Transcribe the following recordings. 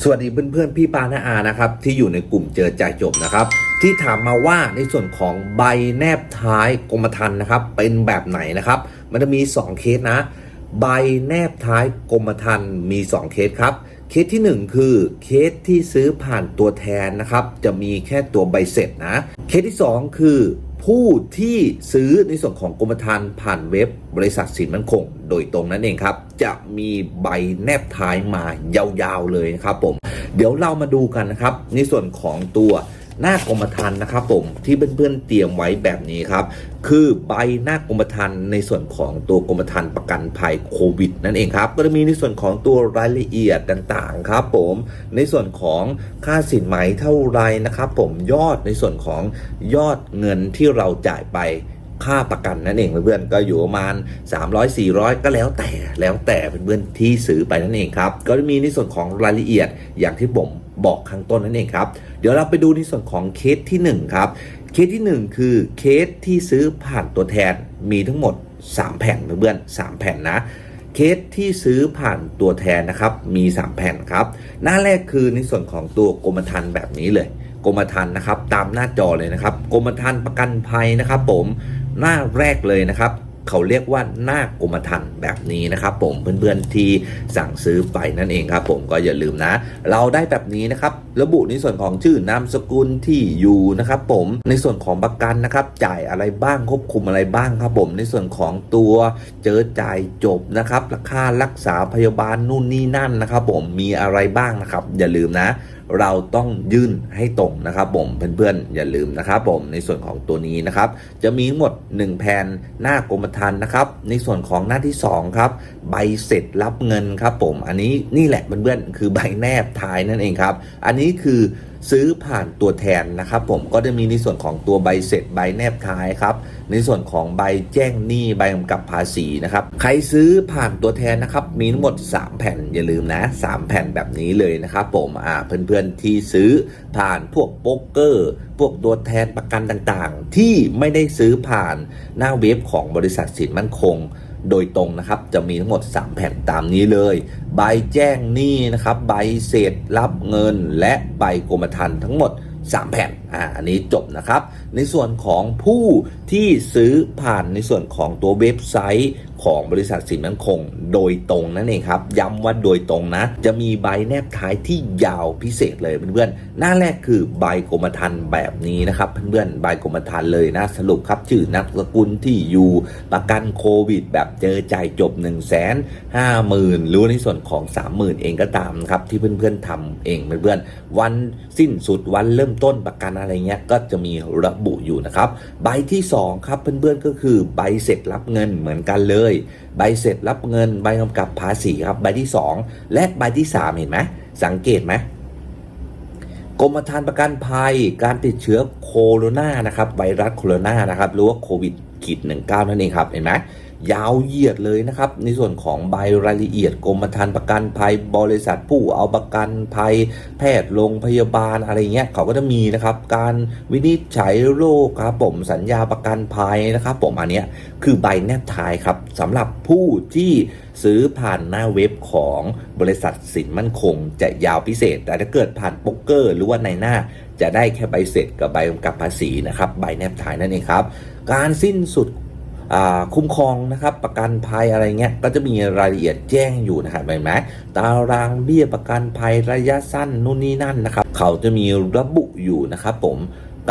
สวัสดีเพื่อนๆพี่ปานาอานะครับที่อยู่ในกลุ่มเจอจ่ายจบนะครับ ที่ถามมาว่าในส่วนของใบแนบท้ายกรมธรรม์นะครับ เป็นแบบไหนนะครับ มันจะมี 2 เคสนะ ใบแนบท้ายกรมธรรม์มี 2 เคสครับ เคสที่ 1 คือเคสที่ซื้อผ่านตัวแทนนะครับ จะมีแค่ตัวใบเสร็จนะ เคสที่ 2 คือ ผู้ที่ซื้อในส่วนของกรมธรรม์ผ่านเว็บบริษัทสินมั่นคง โดยตรงนั่นเองครับ จะมีใบแนบท้ายมายาวๆเลยนะครับผม เดี๋ยวเรามาดูกันนะครับ ในส่วนของตัว หน้ากรมธรรม์นะครับผมที่เพื่อนๆเตรียมไว้แบบนี้ครับคือใบหน้ากรมธรรม์ในส่วนของตัวกรมธรรม์ประกันภัยโควิดนั่นเองครับ ก็จะมีในส่วนของตัวรายละเอียดต่างๆครับผมในส่วนของค่าสินไหมเท่าไรนะครับ ผมยอดในส่วนของยอดเงินที่เราจ่ายไปค่าประกันนั่นเองเพื่อนๆก็อยู่ประมาณ 300 400 ก็แล้วแต่แล้วแต่เพื่อนๆที่ซื้อไปนั่นเองครับ ก็จะมีในส่วนของรายละเอียดอย่างที่ผม บอกข้างต้นนั่นเองครับ เดี๋ยวเราไปดูในส่วนของเคสที่ 1 ครับ เคสที่ 1 คือเคสที่ซื้อผ่านตัวแทนมีทั้งหมด 3 แผ่นเพื่อนๆ3แผ่นนะเคสที่ซื้อผ่านตัวแทนนะครับมี 3 แผ่นครับ หน้าแรกคือในส่วนของตัวกรมธรรม์แบบนี้เลย กรมธรรม์นะครับตามหน้าจอเลยนะครับ กรมธรรม์ประกันภัยนะครับ ผมหน้าแรกเลยนะครับ เขาเรียกว่าหน้ากรมธรรม์แบบนี้นะครับผมเพื่อนๆที่สั่งซื้อไปนั่นเองครับผมก็อย่าลืมนะ เราได้แบบนี้นะครับระบุในส่วนของชื่อนามสกุลที่อยู่นะครับผมในส่วนของประกันนะครับ จ่ายอะไรบ้างควบคุมอะไรบ้างครับผมในส่วนของตัวเจอจ่ายจบนะครับราคารักษาพยาบาลนู่นนี่นั่นนะครับผมมีอะไรบ้างนะครับ อย่าลืมนะ เราต้องยื่นให้ตรงนะครับผมเพื่อนๆอย่าลืมนะครับผมในส่วนของตัวนี้นะครับ จะมีหมด 1 แผ่นหน้ากรมธรรม์นะครับ ในส่วนของหน้าที่ 2 ครับ ใบเสร็จรับเงินครับผม อันนี้นี่แหละเพื่อนๆคือใบแนบท้ายนั่นเองครับ อันนี้คือ ซื้อผ่านตัวแทนนะครับผมก็จะมีในส่วนของตัวใบเสร็จใบแนบท้ายครับในส่วนของใบแจ้งหนี้ใบกำกับภาษีนะครับใครซื้อผ่านตัวแทนนะครับมีทั้งหมด 3 แผ่นอย่าลืมนะ 3 แผ่นแบบนี้เลยนะครับผมอ่าเพื่อนๆที่ซื้อผ่านพวกโป๊กเกอร์ พวกตัวแทนประกันต่างๆ ที่ไม่ได้ซื้อผ่านหน้าเว็บของบริษัทสินมั่นคง โดยตรงนะครับ จะมีทั้งหมด 3 แผ่นตามนี้เลย ใบแจ้งหนี้นะครับ ใบเสร็จรับเงิน และใบกรมธรรม์ทั้งหมด 3 แผ่น อ่าอันนี้จบนะครับ ในส่วนของผู้ที่ซื้อผ่านในส่วนของตัวเว็บไซต์ของบริษัทสินมั่นคง โดยตรงนั่นเองครับ ย้ำว่าโดยตรงนะ จะมีใบแนบท้ายที่ยาวพิเศษเลยเพื่อนๆ หน้าแรกคือใบกรมธรรม์แบบนี้นะครับเพื่อนๆ ใบกรมธรรม์เลยนะ สรุปครับชื่อนักสกุลที่อยู่ประกันโควิด แบบเจอจ่ายจบ 1 5 0 0 0 0หรือในส่วนของ 30,000 เองก็ตามครับที่เพื่อนๆทำเองเพื่อนๆ วันสิ้นสุดวันเริ่มต้นประกันอะไรเงี้ยก็จะมีระบุอยู่นะครับ ใบที่ 2 ครับเพื่อนๆก็คือใบเสร็จรับเงินเหมือนกันเลย ใบเสร็จรับเงิน ใบกำกับภาษีครับใบที่ 2 และใบที่ 3 เห็นไหมสังเกตไหมกรมธรรม์ประกันภัยการติดเชื้อโคโรนานะครับไวรัสโคโรนานะครับหรือว่าโควิดขีดหนึ่งเก้านั่นเองครับเห็นไหม ยาวเหยียดเลยนะครับ ในส่วนของใบรายละเอียดกรมธรรม์ประกันภัยบริษัทผู้เอาประกันภัย แพทย์โรงพยาบาลอะไรเงี้ยเขาก็จะมีนะครับ การวินิจฉัยโรคครับผมสัญญาประกันภัยนะครับ ผมอันเนี้ยคือใบแนบท้ายครับสำหรับผู้ที่ซื้อผ่านหน้าเว็บของบริษัทสินมั่นคง จะยาวพิเศษ แต่ถ้าเกิดผ่านโป๊กเกอร์ หรือว่าในหน้าจะได้แค่ใบเสร็จกับใบกำกับภาษีนะครับใบแนบท้ายนั่นเองครับ การสิ้นสุด คุ้มครองนะครับประกันภัยอะไรเงี้ยก็จะมีรายละเอียดแจ้งอยู่นะครับเห็นไหมตารางเบี้ยประกันภัยระยะสั้นนู่นนี่นั่นนะครับ เขาจะมีระบุอยู่นะครับผม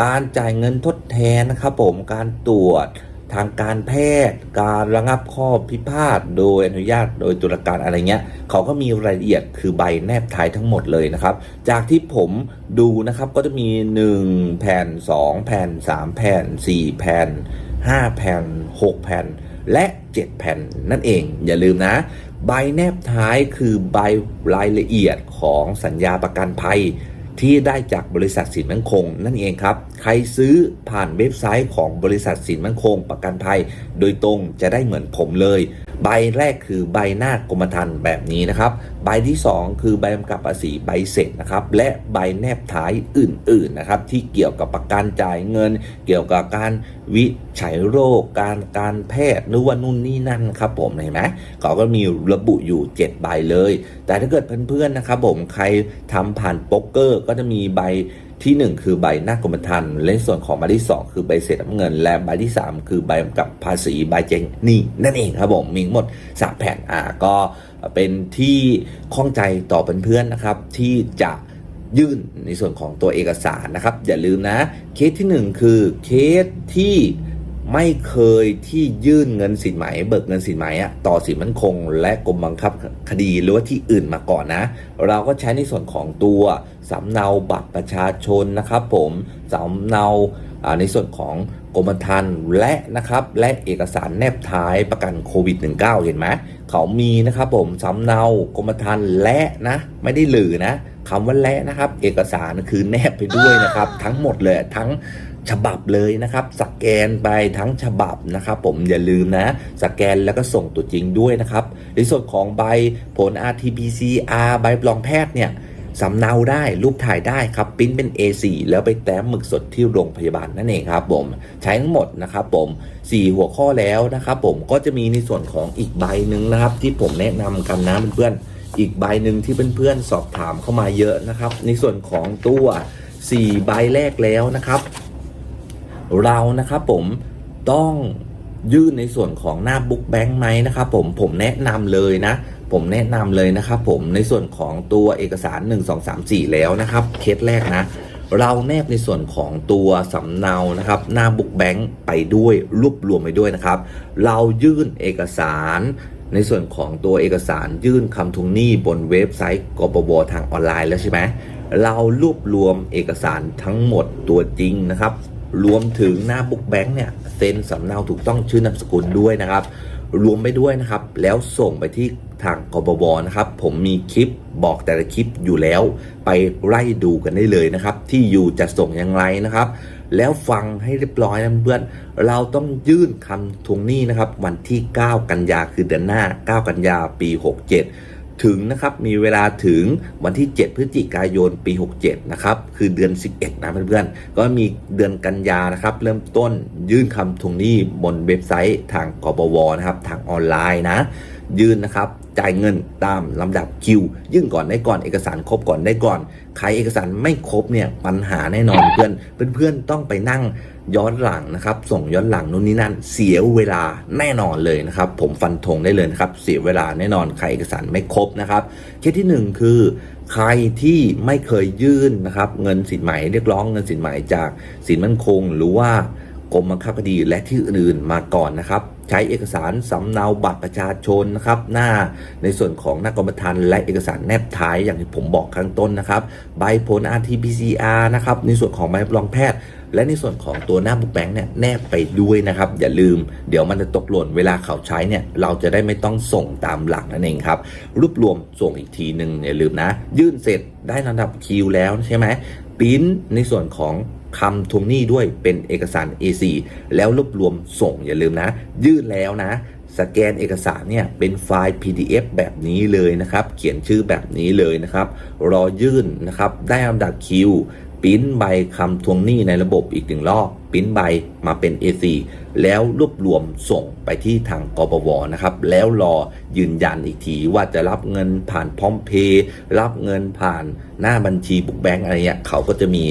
การจ่ายเงินทดแทนนะครับผมการตรวจทางการแพทย์ การระงับข้อพิพาทโดยอนุญาตโดยตุลาการอะไรเงี้ยเขาก็มีรายละเอียดคือใบแนบท้ายทั้งหมดเลยนะครับ จากที่ผมดูนะครับก็จะมี 1 แผ่น 2 แผ่น 3 แผ่น 4 แผ่น 5 แผ่น 6 แผ่น และ 7 แผ่นนั่นเอง อย่าลืมนะ ใบแนบท้ายคือใบรายละเอียดของสัญญาประกันภัย ที่ได้จากบริษัทสินมั่นคง นั่นเองครับ ใครซื้อผ่านเว็บไซต์ของบริษัทสินมั่นคง ประกันภัย โดยตรงจะได้เหมือนผมเลย ใบแรกคือใบหน้ากรมธรรม์แบบนี้นะครับ ใบที่ 2 คือใบกำกับภาษีใบเสร็จนะครับ และใบแนบท้ายอื่นๆนะครับ ที่เกี่ยวกับประกันจ่ายเงิน เกี่ยวกับการวิจัยโรค การการแพทย์หรือว่านู่นนี่นั่นครับผมเห็นไหมเขาก็มีระบุอยู่ 7 ใบเลย แต่ถ้าเกิดเพื่อนๆนะครับผมใครทำผ่านโป๊กเกอร์ก็จะมีใบ ที่ 1 คือใบหน้ากรมธรรม์และส่วนของใบที่ 2 คือใบเสร็จเงิน และใบที่ 3 คือใบกำกับภาษีใบเจงหนี่นั่นเองครับผมมีหมดสามแผ่นอ่าก็เป็นที่ข้องใจต่อเพื่อนๆนะครับ ที่จะยื่นในส่วนของตัวเอกสารนะครับ อย่าลืมนะ เคสที่ 1 คือเคสที่ ไม่เคยที่ยื่นเงินสินไหมเบิกเงินสินไหมอะต่อสินมั่นคง และกรมบังคับคดีหรือว่าที่อื่นมาก่อนนะ เราก็ใช้ในส่วนของตัวสำเนาบัตรประชาชนนะครับผมสำเนาในส่วนของกรมธรรม์และนะครับและเอกสารแนบท้ายประกันโควิด -19 เห็นไหมเขามีนะครับผมสำเนากรมธรรม์และนะไม่ได้หรือนะคำว่าและนะครับ เอกสารคือแนบไปด้วยนะครับ ทั้งหมดเลยทั้ง ฉบับเลยนะครับ สแกนไปทั้งฉบับนะครับ ผมอย่าลืมนะ สแกนแล้วก็ส่งตัวจริงด้วยนะครับ ในส่วนของใบผล RT-PCR ใบปลองแพทย์เนี่ยสำเนาได้รูปถ่ายได้ครับปริ้นเป็น A4 แล้วไปแต้มหมึกสดที่โรงพยาบาลนั่นเองครับผมใช้ทั้งหมดนะครับผม 4 หัวข้อแล้วนะครับผมก็จะมีในส่วนของอีกใบหนึ่งนะครับ ที่ผมแนะนำกันนะเพื่อนๆอีกใบหนึ่งที่เพื่อนๆสอบถามเข้ามาเยอะนะครับ ในส่วนของตัว 4 ใบแรกแล้วนะครับ เรานะครับผมต้องยื่นในส่วนของหน้าบุ๊กแบงค์ไหมนะครับผมผมแนะนำเลยนะ ผมแนะนำเลยนะครับผมในส่วนของตัวเอกสาร 1 2 3 4 แล้วนะครับเคสแรกนะ เราแนบในส่วนของตัวสำเนานะครับหน้าบุ๊กแบงค์ไปด้วยรวบรวมไปด้วยนะครับ เรายื่นเอกสารในส่วนของตัวเอกสารยื่นคำทวงหนี้บนเว็บไซต์กปวทางออนไลน์แล้วใช่ไหมเรารวบรวมเอกสารทั้งหมดตัวจริงนะครับ รวมถึงหน้าบุ๊กแบงค์เนี่ยเซ็นสำเนาถูกต้องชื่อนามสกุลด้วยนะครับ รวมไปด้วยนะครับ แล้วส่งไปที่ทางกบวนะครับ ผมมีคลิปบอกแต่ละคลิปอยู่แล้ว ไปไล่ดูกันได้เลยนะครับ ที่อยู่จะส่งอย่างไรนะครับ แล้วฟังให้เรียบร้อยนะเพื่อนเราต้องยื่นคำทวงหนี้นะครับ วันที่ 9 กันยาคือเดือนหน้า 9 กันยาปี 67 ถึงนะครับมีเวลาถึงวันที่ 7 พฤศจิกายนปี 67 นะครับ คือเดือน 11 นะเพื่อนๆ ก็มีเดือนกันยานะครับ เริ่มต้นยื่นคำทวงหนี้บนเว็บไซต์ทางกบวนะครับ ทางออนไลน์นะ ยื่นนะครับ จ่ายเงินตามลำดับคิว ยื่นก่อนได้ก่อนเอกสารครบก่อนได้ก่อนใครเอกสารไม่ครบเนี่ยปัญหาแน่นอนเพื่อนเพื่อนๆต้องไปนั่งย้อนหลังนะครับ ส่งย้อนหลังนู่นนี่นั่น เสียเวลาแน่นอนเลยนะครับ ผมฟันธงได้เลยนะครับ เสียเวลาแน่นอนใครเอกสารไม่ครบนะครับเคสที่หนึ่งคือ ใครที่ไม่เคยยื่นนะครับ เงินสินไหมเรียกร้องเงินสินไหมจากสินมั่นคงหรือว่า กรมบังคับคดีและที่อื่นมาก่อนนะครับ ใช้เอกสารสำเนาบัตรประชาชนนะครับ หน้าในส่วนของหน้ากรมธรรม์และเอกสารแนบท้ายอย่างที่ผมบอกข้างต้นนะครับ ใบผล RT-PCR นะครับ ในส่วนของใบรับรองแพทย์ และในส่วนของตัวหน้าบุ๊กแบงค์เนี่ยแนบไปด้วยนะครับ อย่าลืม เดี๋ยวมันจะตกหล่นเวลาเขาใช้เนี่ยเราจะได้ไม่ต้องส่งตามหลังนั่นเองครับรวบรวมส่งอีกทีหนึ่งอย่าลืมนะ ยื่นเสร็จได้ระดับคิวแล้วใช่ไหม ปริ้นในส่วนของคำทวงหนี้ด้วยเป็นเอกสาร A4 แล้วรวบรวมส่งอย่าลืมนะ ยื่นแล้วนะ สแกนเอกสารเนี่ยเป็นไฟล์ PDF แบบนี้เลยนะครับ เขียนชื่อแบบนี้เลยนะครับ รอยื่นนะครับ ได้ลำดับคิว ปิ้นใบคำทวงหนี้ในระบบอีกหนึ่งรอบปิ้นใบมาเป็น A4 แล้วรวบรวมส่งไปที่ทางกปวนะครับ แล้วรอยืนยันอีกทีว่าจะรับเงินผ่านพร้อมเพย์รับเงินผ่านหน้าบัญชีบุกแบงก์อะไรเงี้ยเขาก็จะมี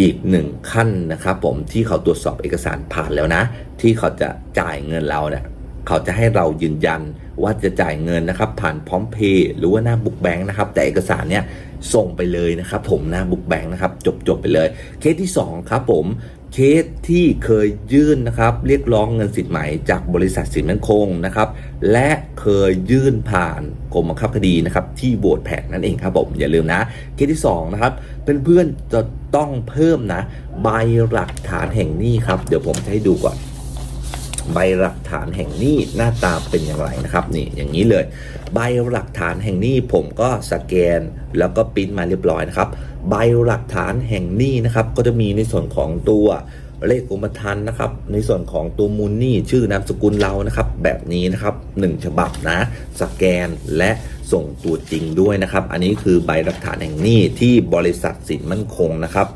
อีกหนึ่งขั้นนะครับผมที่เขาตรวจสอบเอกสารผ่านแล้วนะ ที่เขาจะจ่ายเงินเราเนี่ย เขาจะให้เรายืนยันว่าจะจ่ายเงินนะครับ ผ่านพร้อมเพย์หรือว่าหน้าบุ๊กแบงค์นะครับ แต่เอกสารเนี่ยส่งไปเลยนะครับ ผมหน้าบุ๊กแบงค์นะครับ จบจบไปเลย เคสที่ 2 ครับผมเคสที่เคยยื่นนะครับ เรียกร้องเงินสินไหมจากบริษัทสินมั่นคงนะครับ และเคยยื่นผ่านกรมบังคับคดีนะครับ ที่โบสแผกนั่นเองครับผม อย่าลืมนะ เคสที่สองนะครับเพื่อนๆจะต้องเพิ่มนะ ใบหลักฐานแห่งหนี้ครับ เดี๋ยวผมจะให้ดูก่อน ใบหลักฐานแห่งหนี้หน้าตาเป็นอย่างไรนะครับนี่อย่างนี้เลย ใบหลักฐานแห่งหนี้ผมก็สแกนแล้วก็ปริ้นมาเรียบร้อยนะครับ ใบหลักฐานแห่งหนี้นะครับ ก็จะมีในส่วนของตัวเลขกรมธรรม์นะครับ ในส่วนของตัวมูลหนี้ชื่อนามสกุลเรานะครับ แบบนี้นะครับหนึ่งฉบับนะ สแกนและส่งตัวจริงด้วยนะครับ อันนี้คือใบหลักฐานแห่งหนี้ที่บริษัทสินมั่นคงนะครับ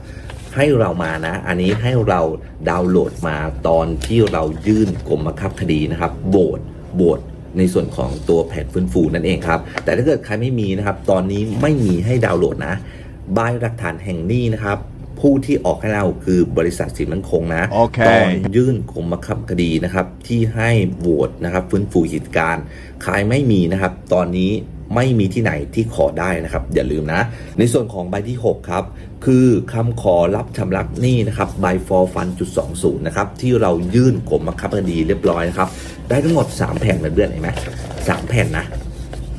ให้เรามานะ อันนี้ให้เราดาวน์โหลดมาตอนที่เรายื่นกรมบังคับคดีนะครับโบสโบสในส่วนของตัวแผนฟื้นฟูนั่นเองครับ แต่ถ้าเกิดใครไม่มีนะครับ ตอนนี้ไม่มีให้ดาวน์โหลดนะใบหลักฐานแห่งหนี้นะครับ ผู้ที่ออกให้เราคือบริษัทสินมั่นคงนะโอเคตอนยื่นกรมบังคับคดีนะครับ ที่ให้โหวตนะครับฟื้นฟูกิจการใครไม่มีนะครับ ตอนนี้ ไม่มีที่ไหนที่ขอได้นะครับ อย่าลืมนะ ในส่วนของใบที่ 6 ครับ คือคำขอรับชำระหนี้นะครับใบ for fund จุด20นย์นะครับ ที่เรายื่นกรมบังคับคดีเรียบร้อยนะครับ ได้ทั้งหมด 3 แผ่นเหมือนเพื่อนเห็นไหมสามแผ่นนะ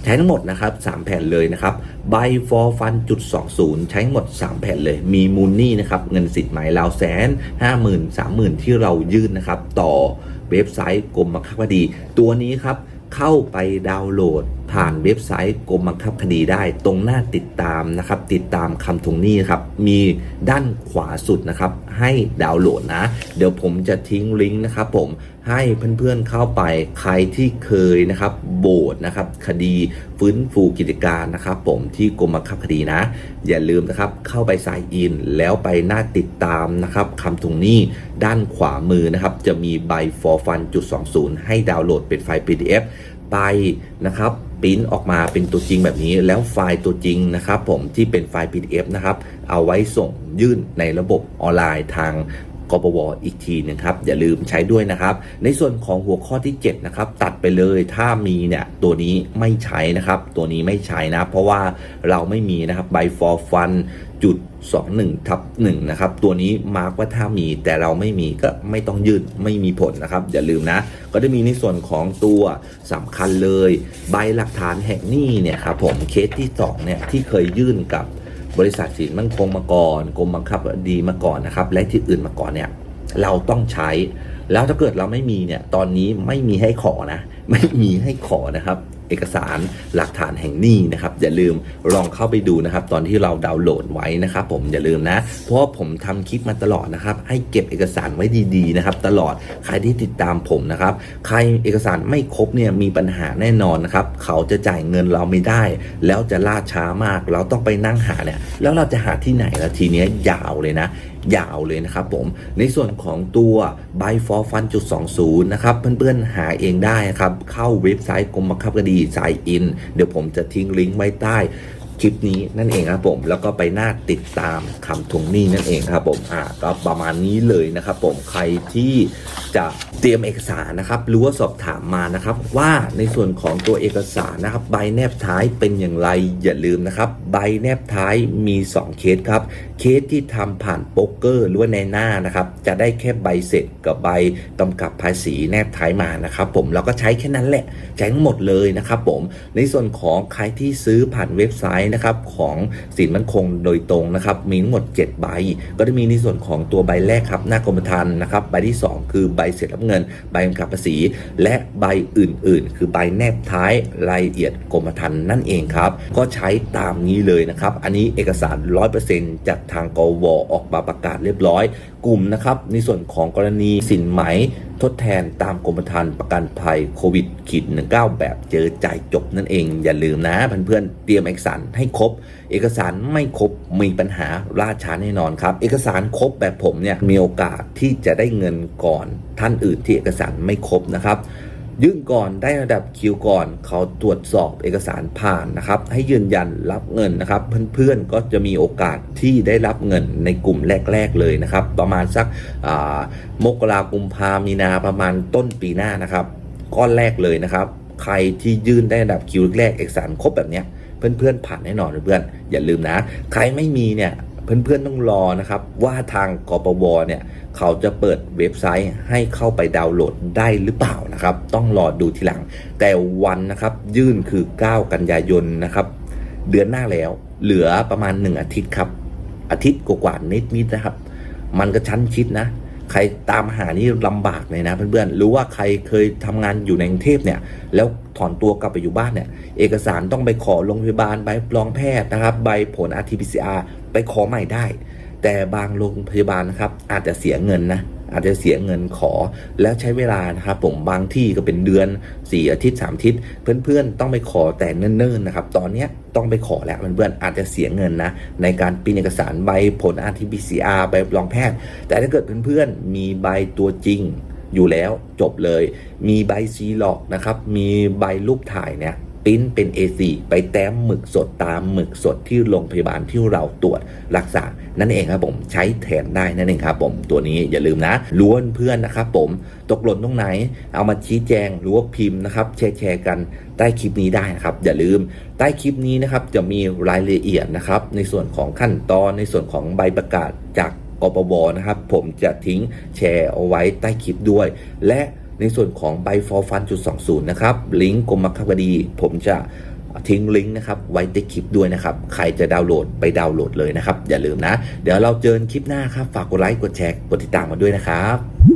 ใช้ทั้งหมดนะครับ3แผ่นเลยนะครับใบ for fund จุด20ใช้ทั้งหมด 3 แผ่นเลย มีมูลหนี้นะครับเงินสิทธิ์หมายราวแสนห้าหมื่นสามหมื่นที่เรายื่นนะครับต่อเว็บไซต์กรมบังคับคดี ตัวนี้ครับ เข้าไปดาวน์โหลด ผ่านเว็บไซต์กรมบังคับคดีได้ ตรงหน้าติดตามนะครับ ติดตามคำทวงหนี้ครับ มีด้านขวาสุดนะครับ ให้ดาวน์โหลดนะ เดี๋ยวผมจะทิ้งลิงก์นะครับผม ให้เพื่อนๆเข้าไปใครที่เคยนะครับโบสนะครับคดีฟื้นฟูกิจการนะครับ ผมที่กรมบังคับคดีนะ อย่าลืมนะครับเข้าไปสายอินแล้วไปหน้าติดตามนะครับคำทวงหนี้ด้านขวามือนะครับจะมีใบ for fun จุด20 ให้ดาวน์โหลดเป็นไฟล์ PDF ไปนะครับปริ้นออกมาเป็นตัวจริงแบบนี้แล้วไฟล์ตัวจริงนะครับ ผมที่เป็นไฟล์ PDF นะครับ เอาไว้ส่งยื่นในระบบออนไลน์ทาง กปวอีกทีหนึงครับอย่าลืมใช้ด้วยนะครับ ในส่วนของหัวข้อที่ 7 นะครับ ตัดไปเลยถ้ามีเนี่ยตัวนี้ไม่ใช้นะครับ ตัวนี้ไม่ใช้นะ เพราะว่าเราไม่มีนะครับใบ for fun จุด21ทับ1นะครับ ตัวนี้มาร์กว่าถ้ามีแต่เราไม่มีก็ไม่ต้องยื่นไม่มีผลนะครับ อย่าลืมนะ ก็จะมีในส่วนของตัวสำคัญเลย ใบหลักฐานแห่งหนี้เนี่ยครับผมเคสที่2เนี่ยที่เคยยื่นกับ บริษัทสินมั่นคงมาก่อนกรมบังคับดีมาก่อนนะครับ และที่อื่นมาก่อนเนี่ยเราต้องใช้ แล้วถ้าเกิดเราไม่มีเนี่ย ตอนนี้ไม่มีให้ขอนะ ไม่มีให้ขอนะครับ เอกสารหลักฐานแห่งนี้นะครับ อย่าลืมลองเข้าไปดูนะครับ ตอนที่เราดาวน์โหลดไว้นะครับผมอย่าลืมนะ เพราะผมทำคลิปมาตลอดนะครับ ให้เก็บเอกสารไว้ดีๆนะครับ ตลอดใครที่ติดตามผมนะครับ ใครเอกสารไม่ครบเนี่ยมีปัญหาแน่นอนนะครับ เขาจะจ่ายเงินเราไม่ได้ แล้วจะล่าช้ามาก เราต้องไปนั่งหาเนี่ยแล้วเราจะหาที่ไหนแล้วทีเนี้ยยาวเลยนะ ยาวเลยนะครับผมในส่วนของตัว by for fun จุด20นะครับเพื่อนๆหาเองได้ครับ เข้าเว็บไซต์กรมบังคับคดีสายอิน เดี๋ยวผมจะทิ้งลิงก์ไว้ใต้ คลิปนี้นั่นเองครับผมแล้วก็ไปหน้าติดตามคำทวงหนี้นั่นเองครับผมอ่าก็ประมาณนี้เลยนะครับผมใครที่จะเตรียมเอกสารนะครับหรือว่าสอบถามมานะครับ ว่าในส่วนของตัวเอกสารนะครับใบแนบท้ายเป็นอย่างไรอย่าลืมนะครับ ใบแนบท้ายมี 2 เคสครับ เคสที่ทำผ่านโป๊กเกอร์หรือว่าในหน้านะครับ จะได้แค่ใบเสร็จกับใบกำกับภาษีแนบท้ายมานะครับ ผมเราก็ใช้แค่นั้นแหละใช้ทั้งหมดเลยนะครับผมในส่วนของใครที่ซื้อผ่านเว็บไซต์นะครับของสินมั่นคงโดยตรงนะครับมีทั้งหมด 7 ใบ ก็จะมีในส่วนของตัวใบแรกครับหน้ากรมธรรม์นะครับใบที่ 2 คือใบเสร็จรับเงิน ใบกำกับภาษี และใบอื่นๆ คือใบแนบท้ายรายละเอียดกรมธรรม์นั่นเองครับ ก็ใช้ตามนี้เลยนะครับ อันนี้เอกสาร 100%จากทางกวออกมาประกาศเรียบร้อย กลุ่มนะครับในส่วนของกรณีสินไหมทดแทนตามกรมธรรม์ประกันภัยโควิดขีด19 แบบเจอจ่ายจบนั่นเอง อย่าลืมนะเพื่อนๆเตรียมเอกสารให้ครบ เอกสารไม่ครบมีปัญหาล่าช้าแน่นอนครับ เอกสารครบแบบผมเนี่ยมีโอกาสที่จะได้เงินก่อนท่านอื่นที่เอกสารไม่ครบนะครับ ยื่นก่อนได้ระดับคิวก่อน เขาตรวจสอบเอกสารผ่านนะครับ ให้ยืนยันรับเงินนะครับ เพื่อนๆก็จะมีโอกาสที่ได้รับเงินในกลุ่มแรก ๆเลยนะครับ ประมาณสักมกรากุมภามีนาประมาณต้นปีหน้านะครับ ก้อนแรกเลยนะครับ ใครที่ยื่นได้ระดับคิวแรกเอกสารครบแบบเนี้ยเพื่อนๆผ่านแน่นอนเพื่อนๆอย่าลืมนะ ใครไม่มีเนี่ย เพื่อนๆต้องรอนะครับ ว่าทางกปวเนี่ย เขาจะเปิดเว็บไซต์ให้เข้าไปดาวน์โหลดได้หรือเปล่านะครับ ต้องรอดูทีหลัง แต่วันนะครับยื่นคือ 9 กันยายนนะครับ เดือนหน้าแล้ว เหลือประมาณ 1 อาทิตย์ครับ อาทิตย์กว่าๆนิดๆนะครับ มันก็ชั้นชิดนะ ใครตามหานี่ลำบากเลยนะเพื่อนๆหรือว่าใครเคยทำงานอยู่ในกรุงเทพเนี่ย แล้วถอนตัวกลับไปอยู่บ้านเนี่ย เอกสารต้องไปขอโรงพยาบาลใบรองแพทย์นะครับ ใบผล RT-PCR ไปขอใหม่ได้ แต่บางโรงพยาบาลนะครับ อาจจะเสียเงินนะอาจจะเสียเงินขอแล้วใช้เวลานะครับผมบางที่ก็เป็นเดือน 4 อาทิตย์ 3 อาทิตย์ เพื่อนๆ ต้องไปขอแต่เนิ่นๆนะครับ ตอนนี้ต้องไปขอแล้วเพื่อนๆอาจจะเสียเงินนะในการปริ้นเอกสารใบผล RT-PCR ใบรับรองแพทย์ แต่ถ้าเกิดเพื่อนๆ มีใบตัวจริงอยู่แล้วจบเลย มีใบซีล็อกนะครับ มีใบรูปถ่ายเนี่ย ปริ้นเป็น A4 ไปแต้มหมึกสดตามหมึกสดที่โรงพยาบาลที่เราตรวจรักษา นั่นเองครับผมใช้แทนได้นั่นเองครับผมตัวนี้อย่าลืมนะล้วนเพื่อนนะครับผมตกหล่นตรงไหน เอามาชี้แจงหรือว่าพิมพ์นะครับแชร์แชร์กันใต้คลิปนี้ได้นะครับ อย่าลืมใต้คลิปนี้นะครับจะมีรายละเอียดนะครับในส่วนของขั้นตอนในส่วนของใบประกาศจากกปบนะครับ ผมจะทิ้งแชร์เอาไว้ใต้คลิปด้วย และ ในส่วนของใบฟอร์ฟันจุด20นะครับ ลิงก์กรมบังคับคดี ผมจะทิ้งลิงก์นะครับไว้ใต้คลิปด้วยนะครับ ใครจะดาวน์โหลดไปดาวน์โหลดเลยนะครับ อย่าลืมนะ เดี๋ยวเราเจอกันคลิปหน้าครับ ฝากกดไลค์กดแชร์กดติดตามมาด้วยนะครับ